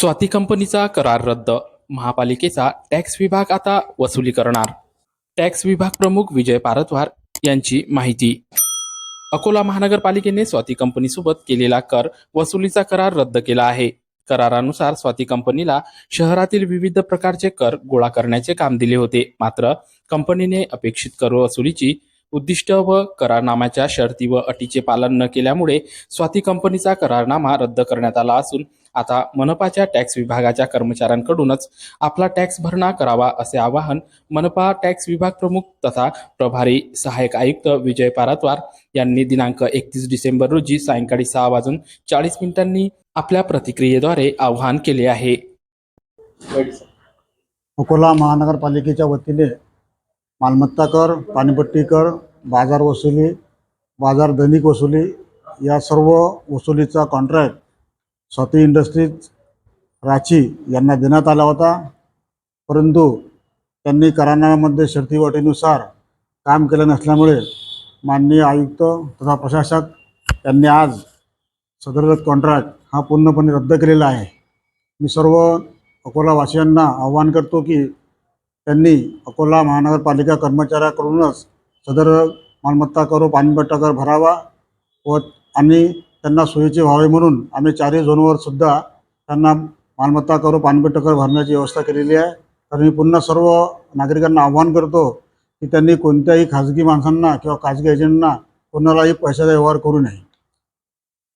स्वाती कंपनीचा करार रद्द. महापालिकेचा टॅक्स विभाग आता वसुली करणार. टॅक्स विभाग प्रमुख विजय पारतवार यांची माहिती. अकोला महानगरपालिकेने स्वाती कंपनीसोबत केलेला कर वसुलीचा करार रद्द केला आहे. करारानुसार स्वाती कंपनीला शहरातील विविध प्रकारचे कर गोळा करण्याचे काम दिले होते. मात्र कंपनीने अपेक्षित कर वसुलीची उद्दिष्ट व करारनाम्याच्या शर्ती व अटीचे पालन न केल्यामुळे स्वाती कंपनीचा करारनामा रद्द करण्यात आला असून आता मनपाच्या टॅक्स विभागाच्या कर्मचाऱ्यांकडूनच आपला टॅक्स भरणा करावा असे आवाहन मनपा टॅक्स विभाग प्रमुख तथा प्रभारी सहाय्यक आयुक्त विजय पारतवार यांनी दिनांक एकतीस डिसेंबर रोजी सायंकाळी सहा वाजून चाळीस मिनिटांनी आपल्या प्रतिक्रियेद्वारे आवाहन केले आहे. अकोला महानगरपालिकेच्या वतीने मालमत्ता कर पाणीपट्टी कर बाजार वसुली बाजार दैनिक वसुली या सर्व वसुलीचा कॉन्ट्रॅक्ट स्वाती इंडस्ट्रीज राची यांना देण्यात आला होता. परंतु त्यांनी करारनाम्यामध्ये शर्ती काम केलं नसल्यामुळे माननीय आयुक्त तथा प्रशासक यांनी आज सदर कॉन्ट्रॅक्ट हा पूर्णपणे रद्द केलेला आहे. मी सर्व अकोलावासियांना आवाहन करतो की त्यांनी अकोला महानगरपालिका कर्मचाऱ्याकडूनच सदर मालमत्ता करो पाणीपट्टा कर भरावा व आणि त्यांना सोयीचे व्हावे म्हणून आम्ही चारही झोनवर सुद्धा त्यांना मालमत्ता कर व कर भरण्याची व्यवस्था केलेली आहे. तर मी पुन्हा सर्व नागरिकांना आव्हान करतो की त्यांनी कोणत्याही खाजगी माणसांना किंवा खाजगी एजंटना कोणालाही पैशाचा व्यवहार करू नये.